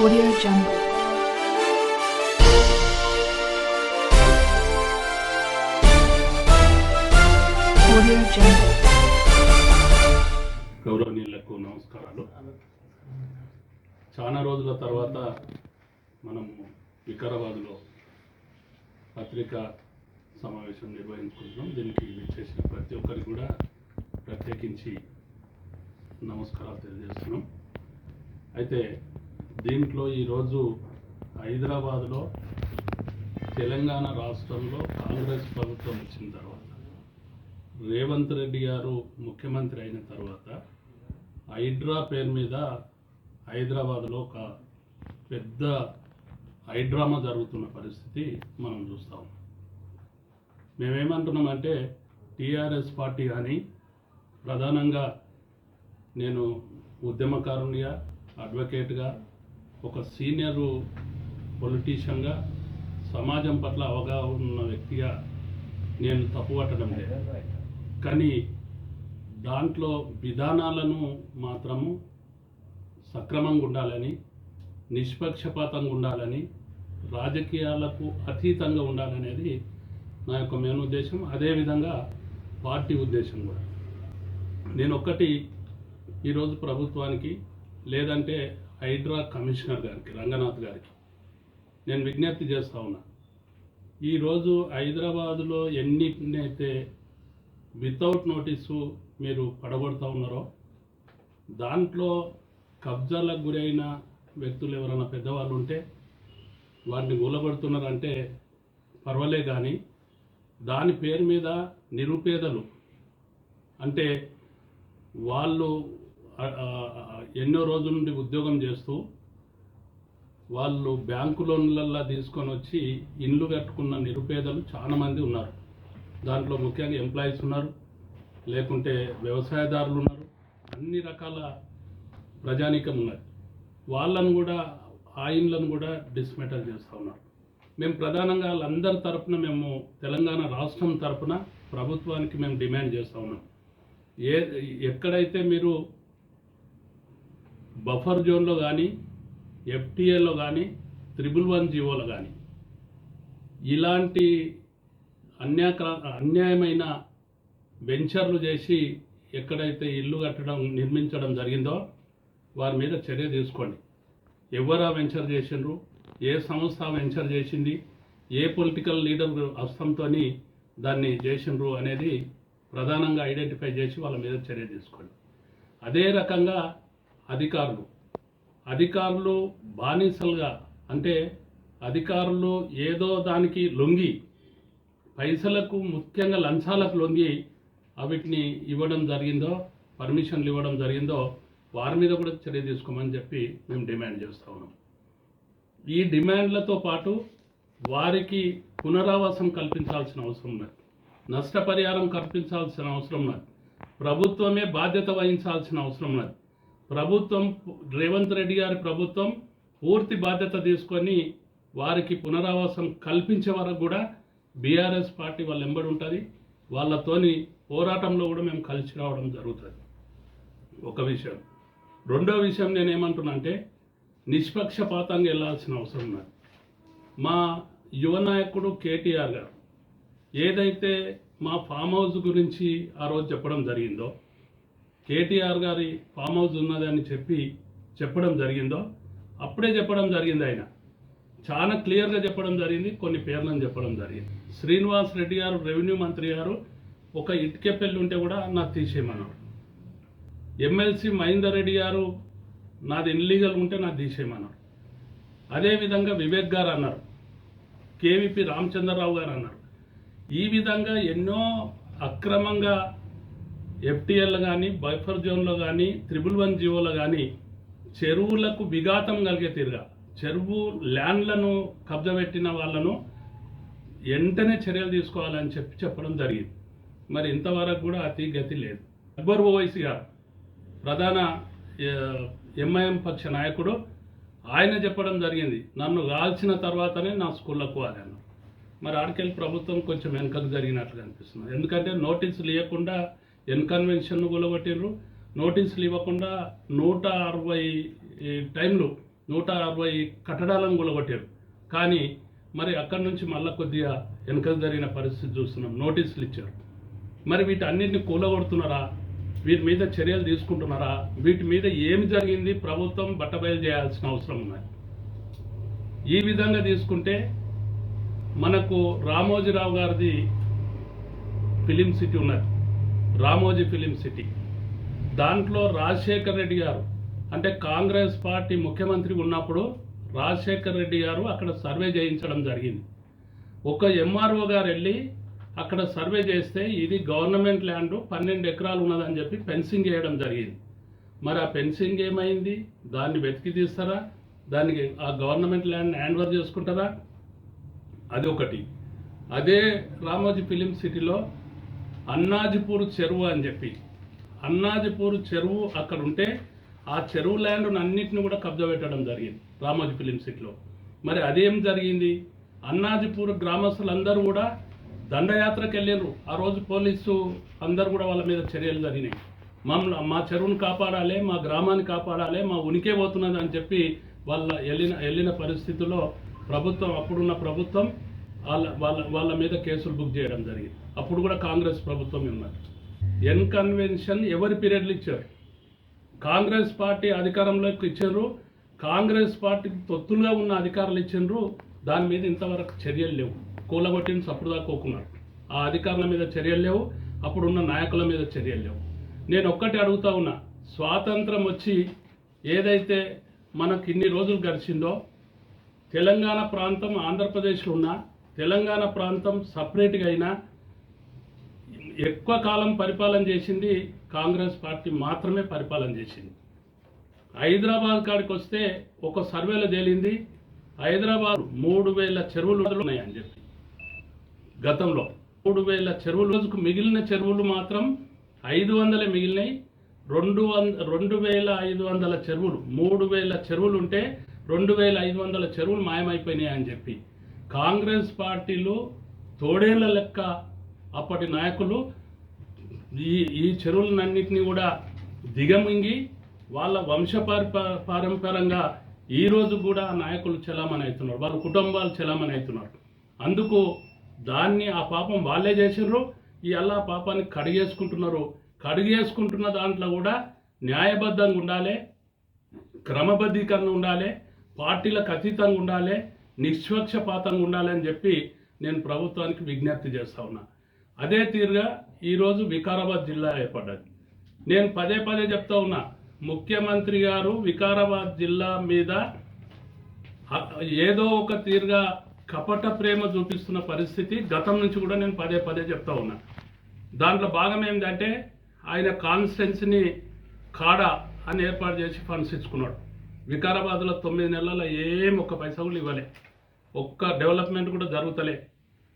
Audio Jungle. Audio Jungle. గౌరవనీయులకు నమస్కారాలు చాలా రోజుల తర్వాత మనము వికారాబాద్లో పత్రికా సమావేశం నిర్వహించుకుంటున్నాం దీనికి చేసిన ప్రతి ఒక్కరికి కూడా ప్రత్యేకించి నమస్కారాలు తెలియజేస్తున్నాం అయితే దీంట్లో ఈరోజు హైదరాబాద్లో తెలంగాణ రాష్ట్రంలో కాంగ్రెస్ ప్రభుత్వం వచ్చిన తర్వాత రేవంత్ రెడ్డి గారు ముఖ్యమంత్రి అయిన తర్వాత హైడ్రా పేరు మీద హైదరాబాద్లో ఒక పెద్ద హైడ్రామా జరుగుతున్న పరిస్థితి మనం చూస్తాం మేమేమంటున్నామంటే టీఆర్ఎస్ పార్టీ కానీ ప్రధానంగా నేను ఉద్యమకారునిగా అడ్వకేట్గా ఒక సీనియర్ పొలిటీషియన్గా సమాజం పట్ల అవగాహన ఉన్న వ్యక్తిగా నేను తప్పుపట్టడం లేదు. కానీ దాంట్లో విధానాలను మాత్రము సక్రమంగా ఉండాలని నిష్పక్షపాతంగా ఉండాలని రాజకీయాలకు అతీతంగా ఉండాలనేది నా యొక్క మెయిన్ ఉద్దేశం. అదేవిధంగా పార్టీ ఉద్దేశం కూడా. నేను ఒక్కటి ఈరోజు ప్రభుత్వానికి లేదంటే హైడ్రా కమిషనర్ గారికి రంగనాథ్ గారికి. నేను విజ్ఞప్తి చేస్తా ఉన్నా. ఈరోజు హైదరాబాదులో ఎన్నిటినైతే వితౌట్ నోటీసు మీరు పడగొడతా ఉన్నారో దాంట్లో కబ్జాలకు గురైన వ్యక్తులు ఎవరైనా పెద్దవాళ్ళు ఉంటే వారిని గులబడుతున్నారంటే పర్వాలే కానీ దాని పేరు మీద నిరుపేదలు అంటే వాళ్ళు ఎన్నో రోజుల నుండి ఉద్యోగం చేస్తూ వాళ్ళు బ్యాంకు లోన్లల్లా తీసుకొని వచ్చి ఇండ్లు కట్టుకున్న నిరుపేదలు చాలామంది ఉన్నారు. దాంట్లో ముఖ్యంగా ఎంప్లాయీస్ ఉన్నారు లేకుంటే వ్యవసాయదారులు ఉన్నారు అన్ని రకాల ప్రజానీకం ఉన్నారు వాళ్ళను కూడా ఆ ఇండ్లను కూడా డిస్మెటల్ చేస్తూ ఉన్నారు. మేము ప్రధానంగా వాళ్ళందరి తరపున మేము తెలంగాణ రాష్ట్రం తరపున ప్రభుత్వానికి మేము డిమాండ్ చేస్తూ ఉన్నాం. ఏ ఎక్కడైతే మీరు బఫర్ జోన్లో కానీ ఎఫ్టీఏలో కానీ త్రిబుల్ వన్ జీవోలో కానీ ఇలాంటి అన్యాక్ర అన్యాయమైన వెంచర్లు చేసి ఎక్కడైతే ఇల్లు కట్టడం నిర్మించడం జరిగిందో వారి మీద చర్య తీసుకోండి. ఎవరా వెంచర్ చేసిండ్రు? ఏ సంస్థ వెంచర్ చేసింది? ఏ పొలిటికల్ లీడర్ హస్తంతో దాన్ని చేసిండ్రు అనేది ప్రధానంగా ఐడెంటిఫై చేసి వాళ్ళ మీద చర్య తీసుకోండి. అదే రకంగా అధికారులు. అధికారులు బానిసలుగా అంటే అధికారులు ఏదో దానికి లొంగి పైసలకు ముఖ్యంగా లంచాలకు లొంగి అవిటిని ఇవ్వడం జరిగిందో పర్మిషన్లు ఇవ్వడం జరిగిందో వారి మీద కూడా చర్య తీసుకోమని చెప్పి మేము డిమాండ్ చేస్తా ఉన్నాం. ఈ డిమాండ్లతో పాటు వారికి పునరావాసం కల్పించాల్సిన అవసరం ఉన్నది. నష్టపరిహారం కల్పించాల్సిన అవసరం ఉన్నది. ప్రభుత్వమే బాధ్యత వహించాల్సిన అవసరం ఉన్నది. ప్రభుత్వం రేవంత్ రెడ్డి గారి ప్రభుత్వం పూర్తి బాధ్యత తీసుకొని వారికి పునరావాసం కల్పించే వరకు కూడా బీఆర్ఎస్ పార్టీ వాళ్ళ ఎంబడి ఉంటుంది. వాళ్ళతోని పోరాటంలో కూడా మేము కలిసి రావడం జరుగుతుంది. ఒక విషయం. రెండో విషయం నేను ఏమంటున్నా అంటే నిష్పక్షపాతంగా వెళ్ళాల్సిన అవసరం ఉన్నది. మా యువ నాయకుడు కేటీఆర్ గారు ఏదైతే మా ఫామ్ హౌస్ గురించి ఆ రోజు చెప్పడం జరిగిందో కేటీఆర్ గారి ఫామ్ హౌస్ ఉన్నదని చెప్పి చెప్పడం జరిగిందో అప్పుడే చెప్పడం జరిగింది ఆయన. చాలా క్లియర్గా చెప్పడం జరిగింది కొన్ని పేర్లను చెప్పడం జరిగింది. శ్రీనివాస్ రెడ్డి గారు రెవెన్యూ మంత్రి గారు ఒక ఇటుకెపెళ్ళి ఉంటే కూడా నాకు తీసేయమన్నారు. ఎమ్మెల్సీ మహేందర్ రెడ్డి గారు నాది ఇన్లీగల్ ఉంటే నాకు తీసేయమన్నారు. అదేవిధంగా వివేక్ గారు అన్నారు. కేవీపీ రామచంద్రరావు గారు అన్నారు. ఈ విధంగా ఎన్నో అక్రమంగా ఎఫ్టీఎల్ కానీ బైఫర్ జోన్లో కానీ త్రిబుల్ వన్ జీవోలో కానీ చెరువులకు విఘాతం కలిగే తీరుగా చెరువు ల్యాండ్లను కబ్జా పెట్టిన వాళ్ళను వెంటనే చర్యలు తీసుకోవాలని చెప్పి చెప్పడం జరిగింది. మరి ఇంతవరకు కూడా అతి గతి లేదు. అక్బర్ ఓవైసీ గారు ప్రధాన ఎంఐఎం పక్ష నాయకుడు ఆయన చెప్పడం జరిగింది నన్ను కాల్చిన తర్వాతనే నా స్కూళ్ళకు పోవాలన్నారు మరి ఆడికెళ్ళి ప్రభుత్వం కొంచెం వెనుకకు జరిగినట్లు అనిపిస్తుంది. ఎందుకంటే నోటీసులు ఇవ్వకుండా ఎన్కన్వెన్షన్ కూలగొట్టిండ్రు నోటీసులు ఇవ్వకుండా నూట అరవై టైంలో నూట అరవై కట్టడాలను కూలగొట్టారు కానీ మరి అక్కడి నుంచి మళ్ళా కొద్దిగా వెనక జరిగిన పరిస్థితి చూస్తున్నాం. నోటీసులు ఇచ్చారు. మరి వీటన్నిటిని కూలగొడుతున్నారా? వీటి మీద చర్యలు తీసుకుంటున్నారా? వీటి మీద ఏమి జరిగింది? ప్రభుత్వం బట్టబయలు చేయాల్సిన అవసరం ఉన్నది. ఈ విధంగా తీసుకుంటే మనకు రామోజీరావు గారిది ఫిలిం సిటీ ఉన్నది. Ramoji film city. దాంట్లో రాజశేఖర్ రెడ్డి గారు అంటే కాంగ్రెస్ పార్టీ ముఖ్యమంత్రి ఉన్నప్పుడు రాజశేఖర్ రెడ్డి గారు అక్కడ సర్వే చేయించడం జరిగింది. ఒక ఎంఆర్ఓ గారు వెళ్ళి అక్కడ సర్వే చేస్తే ఇది గవర్నమెంట్ ల్యాండ్ పన్నెండు ఎకరాలు ఉన్నదని చెప్పి ఫెన్సింగ్ చేయడం జరిగింది. మరి ఆ ఫెన్సింగ్ ఏమైంది? దాన్ని వెతికి తీస్తారా? దానికి ఆ గవర్నమెంట్ ల్యాండ్ హ్యాండ్ ఓవర్ చేసుకుంటారా? అది ఒకటి. అదే రామోజీ ఫిలిం సిటీలో అన్నాజిపూర్ చెరువు అని చెప్పి. అన్నాజిపూర్ చెరువు అక్కడ ఉంటే ఆ చెరువు ల్యాండ్ను అన్నింటిని కూడా కబ్జా పెట్టడం జరిగింది రామోజీ ఫిలిం సిటీలో. మరి అదేం జరిగింది? అన్నాజిపూర్ గ్రామస్తులందరూ కూడా దండయాత్రకు వెళ్ళారు ఆ రోజు పోలీసు అందరూ కూడా వాళ్ళ మీద చర్యలు జరిగినాయి. మమ్మల్ని మా చెరువును కాపాడాలి మా గ్రామాన్ని కాపాడాలి మా ఉనికే పోతున్నది అని చెప్పి వాళ్ళ వెళ్ళిన వెళ్ళిన పరిస్థితుల్లో ప్రభుత్వం అప్పుడున్న ప్రభుత్వం వాళ్ళ వాళ్ళ వాళ్ళ మీద కేసులు బుక్ చేయడం జరిగింది. అప్పుడు కూడా కాంగ్రెస్ ప్రభుత్వం ఉన్నారు ఎన్ కన్వెన్షన్ ఎవరి పీరియడ్లు ఇచ్చారు? కాంగ్రెస్ పార్టీ అధికారంలోకి ఇచ్చారు. కాంగ్రెస్ పార్టీకి తొత్తులుగా ఉన్న అధికారులు ఇచ్చిండ్రు దాని మీద ఇంతవరకు చర్యలు లేవు. కూలగొట్టిన సప్పుడు దాకోకున్నారు ఆ అధికారుల మీద చర్యలు లేవు. అప్పుడున్న నాయకుల మీద చర్యలు లేవు. నేను ఒక్కటి అడుగుతా ఉన్నా. స్వాతంత్రం వచ్చి ఏదైతే మనకి ఇన్ని రోజులు గడిచిందో తెలంగాణ ప్రాంతం ఆంధ్రప్రదేశ్లో ఉన్న తెలంగాణ ప్రాంతం సపరేట్గా అయినా ఎక్కువ కాలం పరిపాలన చేసింది కాంగ్రెస్ పార్టీ మాత్రమే పరిపాలన చేసింది. హైదరాబాద్ కాడికి వస్తే ఒక సర్వేలో తేలింది హైదరాబాద్ మూడు వేల చెరువులు ఉన్నాయని చెప్పి. గతంలో మూడు వేల చెరువులు రోజుకు మిగిలిన చెరువులు మాత్రం ఐదు వందలే మిగిలినాయి. రెండు వంద రెండు వేల ఐదు వందల చెరువులు మూడు వేల చెరువులు ఉంటే రెండు వేల ఐదు వందల చెరువులు మాయమైపోయినాయి అని చెప్పి. కాంగ్రెస్ పార్టీలు తోడేళ్ళ లెక్క అప్పటి నాయకులు ఈ ఈ చెరువులన్నింటినీ కూడా దిగమింగి వాళ్ళ వంశ పారంపరంగా ఈ రోజు కూడా నాయకులు చలామణి అవుతున్నారు వాళ్ళ కుటుంబాలు చలామణి అవుతున్నారు అందుకు దాన్ని ఆ పాపం వాళ్ళే చేసిర్రు. ఈ అల్లా పాపాన్ని కడిగేసుకుంటున్నారు. కడిగేసుకుంటున్న దాంట్లో కూడా న్యాయబద్ధంగా ఉండాలి క్రమబద్ధీకరణ ఉండాలి పార్టీలకు అతీతంగా ఉండాలి నిష్పక్షపాతంగా ఉండాలి అని చెప్పి నేను ప్రభుత్వానికి విజ్ఞప్తి చేస్తా ఉన్నా. అదే తీరుగా ఈరోజు వికారాబాద్ జిల్లా ఏర్పడ్డది. నేను పదే పదే చెప్తా ఉన్నా ముఖ్యమంత్రి గారు వికారాబాద్ జిల్లా మీద ఏదో ఒక తీరుగా కపట ప్రేమ చూపిస్తున్న పరిస్థితి గతం నుంచి కూడా నేను పదే పదే చెప్తా ఉన్నా. దాంట్లో భాగం ఏంటంటే ఆయన కాన్స్టిట్యున్సీని కాడా అని ఏర్పాటు చేసి ఫండ్స్ ఇచ్చుకున్నాడు. వికారాబాద్లో తొమ్మిది నెలల ఏం ఒక్క పైసా కూడా ఇవ్వలే. ఒక్క డెవలప్మెంట్ కూడా జరుగుతలే.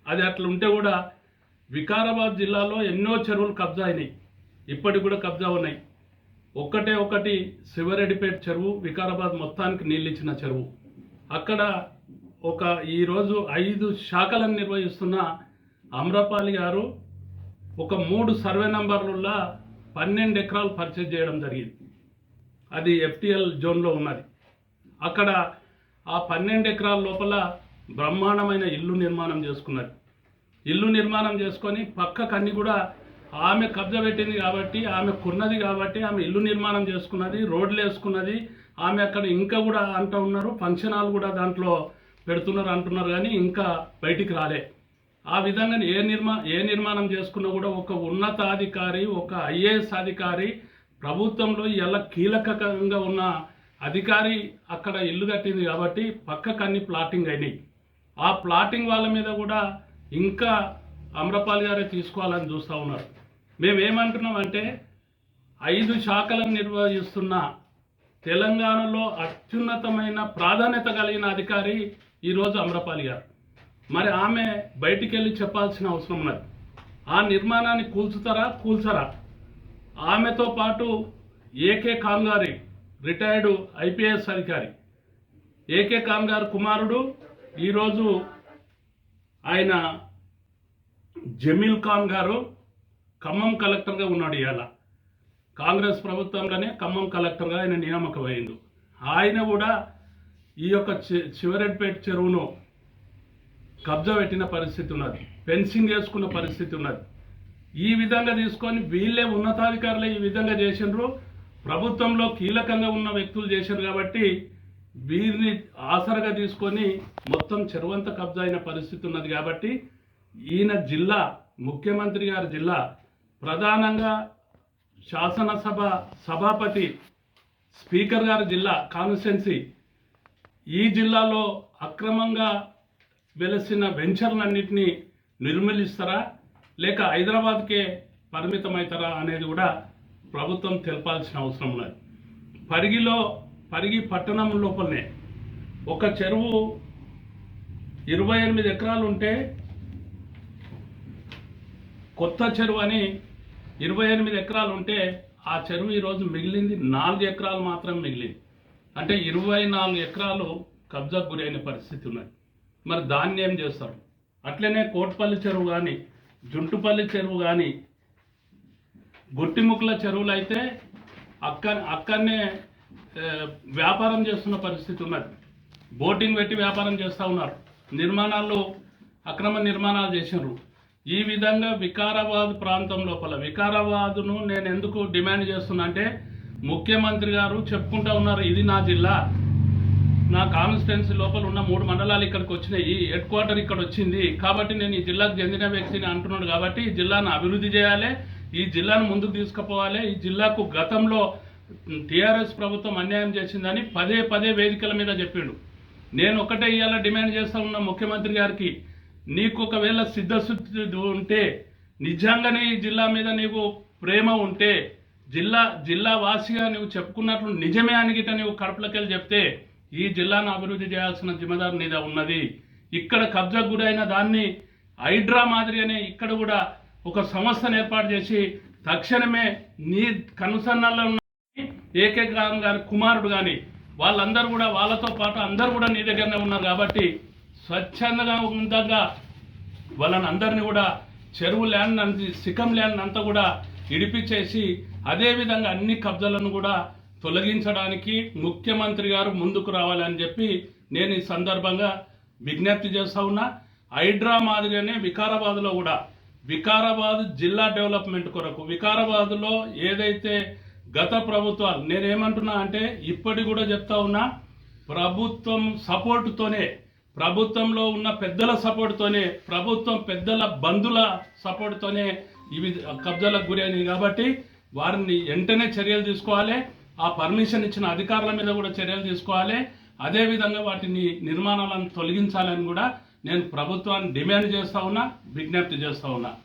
అది అట్లా ఉంటే కూడా వికారాబాద్ జిల్లాలో ఎన్నో చెరువులు కబ్జా అయినాయి. ఇప్పటికి కూడా కబ్జా ఉన్నాయి. ఒక్కటే ఒకటి శివరెడ్డిపేట చెరువు వికారాబాద్ మొత్తానికి నీళ్ళు ఇచ్చిన చెరువు. అక్కడ ఒక ఈరోజు ఐదు శాఖలను నిర్వహిస్తున్న అమ్రపాలి గారు ఒక మూడు సర్వే నంబర్లలో పన్నెండు ఎకరాలు పర్చేజ్ చేయడం జరిగింది. అది ఎఫ్టిఎల్ జోన్లో ఉన్నది. అక్కడ ఆ పన్నెండు ఎకరాల లోపల బ్రహ్మాండమైన ఇల్లు నిర్మాణం చేసుకున్నది. ఇల్లు నిర్మాణం చేసుకొని పక్క కన్ని కూడా ఆమె కబ్జా పెట్టింది కాబట్టి ఆమె కొన్నది కాబట్టి ఆమె ఇల్లు నిర్మాణం చేసుకున్నది రోడ్లు వేసుకున్నది. ఆమె అక్కడ ఇంకా కూడా అంటూ ఉన్నారు ఫంక్షన్ హాల్ కూడా దాంట్లో పెడుతున్నారు అంటున్నారు కానీ ఇంకా బయటికి రాలే. ఆ విధంగా ఏ నిర్మా ఏ నిర్మాణం చేసుకున్నా కూడా ఒక ఉన్నతాధికారి ఒక ఐఏఎస్ అధికారి ప్రభుత్వంలో ఎలా కీలకంగా ఉన్న అధికారి అక్కడ ఇల్లు కట్టింది కాబట్టి పక్క కన్ని ప్లాటింగ్ అయినాయి. ఆ ప్లాటింగ్ వాళ్ళ మీద కూడా ఇంకా అమ్రపాల్ గారే తీసుకోవాలని చూస్తూ ఉన్నారు. మేమేమంటున్నామంటే ఐదు శాఖలను నిర్వహిస్తున్న తెలంగాణలో అత్యున్నతమైన ప్రాధాన్యత కలిగిన అధికారి ఈరోజు అమ్రపాలి గారు. మరి ఆమె బయటికి వెళ్ళి చెప్పాల్సిన అవసరం ఉన్నది. ఆ నిర్మాణాన్ని కూల్చుతారా కూల్చరా? ఆమెతో పాటు ఏకే కాంగారి రిటైర్డ్ ఐపీఎస్ అధికారి. ఏకే కాంగారు కుమారుడు. ఈరోజు ఆయన జమీల్ ఖాన్ గారు ఖమ్మం కలెక్టర్గా ఉన్నాడు ఇవాళ కాంగ్రెస్ ప్రభుత్వంలోనే ఖమ్మం కలెక్టర్గా ఆయన నియామకమైంది ఆయన కూడా ఈ యొక్క చివరెడ్పేట చెరువును కబ్జా పెట్టిన పరిస్థితి ఉన్నది. ఫెన్సింగ్ వేసుకున్న పరిస్థితి ఉన్నది. ఈ విధంగా తీసుకొని వీళ్ళే ఉన్నతాధికారులే ఈ విధంగా చేసినారు ప్రభుత్వంలో కీలకంగా ఉన్న వ్యక్తులు చేశారు కాబట్టి వీరిని ఆసరగా తీసుకొని మొత్తం చెరువంత కబ్జా అయిన పరిస్థితి ఉన్నది కాబట్టి ఈయన జిల్లా ముఖ్యమంత్రి గారి జిల్లా ప్రధానంగా శాసనసభ సభాపతి స్పీకర్ గారి జిల్లా కాన్స్టిట్యున్సీ. ఈ జిల్లాలో అక్రమంగా వెలసిన వెంచర్లన్నింటినీ నిర్మూలిస్తారా? లేక హైదరాబాద్కే పరిమితమవుతారా అనేది కూడా ప్రభుత్వం తెలపాల్సిన అవసరం ఉన్నది. పరిగిలో పరిగి పట్టణం లోపలనే ఒక చెరువు ఇరవై ఎనిమిది ఎకరాలు ఉంటే కొత్త చెరువు అని ఇరవై ఎనిమిది ఎకరాలు ఉంటే ఆ చెరువు ఈరోజు మిగిలింది. నాలుగు ఎకరాలు మాత్రం మిగిలింది. అంటే ఇరవై నాలుగు ఎకరాలు కబ్జాకు గురైన పరిస్థితి ఉన్నది. మరి దాన్ని ఏం చేస్తారు అట్లనే కోట్పల్లి చెరువు కానీ జుంటుపల్లి చెరువు కానీ గుట్టిముక్కల చెరువులు అయితే అక్క అక్కడనే వ్యాపారం చేస్తున్న పరిస్థితి ఉన్నది. బోటింగ్ పెట్టి వ్యాపారం చేస్తూ ఉన్నారు. నిర్మాణాలు అక్రమ నిర్మాణాలు చేసినారు. ఈ విధంగా వికారాబాద్ ప్రాంతం లోపల వికారాబాద్ను నేను ఎందుకు డిమాండ్ చేస్తున్నా అంటే ముఖ్యమంత్రి గారు చెప్పుకుంటా ఉన్నారు ఇది నా జిల్లా. నా కాన్స్టిట్యున్సీ లోపల ఉన్న మూడు మండలాలు ఇక్కడికి వచ్చినాయి హెడ్ క్వార్టర్ ఇక్కడ వచ్చింది. కాబట్టి నేను ఈ జిల్లాకు చెందిన వ్యక్తిని అంటున్నాడు కాబట్టి ఈ జిల్లాను అభివృద్ధి చేయాలి ఈ జిల్లాను ముందుకు తీసుకుపోవాలి. ఈ జిల్లాకు గతంలో టీఆర్ఎస్ ప్రభుత్వం అన్యాయం చేసిందని పదే పదే వేదికల మీద చెప్పిండు. నేను ఒకటే ఇవాళ డిమాండ్ చేస్తా ఉన్న ముఖ్యమంత్రి గారికి నీకు ఒకవేళ సిద్ధశుద్ధి ఉంటే నిజంగానే ఈ జిల్లా మీద నీకు ప్రేమ ఉంటే జిల్లా జిల్లా వాసిగా నువ్వు చెప్పుకున్నట్లు నిజమే అని నువ్వు కడపలకెళ్ళి చెప్తే ఈ జిల్లాను అభివృద్ధి చేయాల్సిన జిమ్మదారు నీద ఉన్నది. ఇక్కడ కబ్జా గురైన దాన్ని హైడ్రా మాదిరిగానే ఇక్కడ కూడా ఒక సంస్థను ఏర్పాటు చేసి తక్షణమే నీ కనుసన్నల్లో ఉన్న ఏకే గ్రామం కుమారుడు కానీ వాళ్ళందరూ కూడా వాళ్ళతో పాటు అందరూ కూడా నీ దగ్గరనే ఉన్నారు కాబట్టి స్వచ్ఛందంగా ఉందంగా వాళ్ళని అందరినీ కూడా చెరువు ల్యాండ్ అంత సికం ల్యాండ్ అంతా కూడా ఇడిపించేసి అదేవిధంగా అన్ని కబ్జాలను కూడా తొలగించడానికి ముఖ్యమంత్రి గారు ముందుకు రావాలని చెప్పి నేను ఈ సందర్భంగా విజ్ఞప్తి చేస్తా ఉన్నా. హైడ్రా మాదిరిగానే వికారాబాద్లో కూడా వికారాబాద్ జిల్లా డెవలప్మెంట్ కొరకు వికారాబాద్లో ఏదైతే గత ప్రభుత్వాలు నేనేమంటున్నా అంటే ఇప్పటి కూడా చెప్తా ఉన్నా ప్రభుత్వం సపోర్టుతోనే ప్రభుత్వంలో ఉన్న పెద్దల సపోర్టుతోనే ప్రభుత్వం పెద్దల బంధుల సపోర్టుతోనే ఇవి కబ్జాలకు గురైనవి కాబట్టి వారిని వెంటనే చర్యలు తీసుకోవాలి. ఆ పర్మిషన్ ఇచ్చిన అధికారుల మీద కూడా చర్యలు తీసుకోవాలి. అదేవిధంగా వాటిని నిర్మాణాలను తొలగించాలని కూడా నేను ప్రభుత్వాన్ని డిమాండ్ చేస్తూ ఉన్నా విజ్ఞప్తి చేస్తూ ఉన్నా.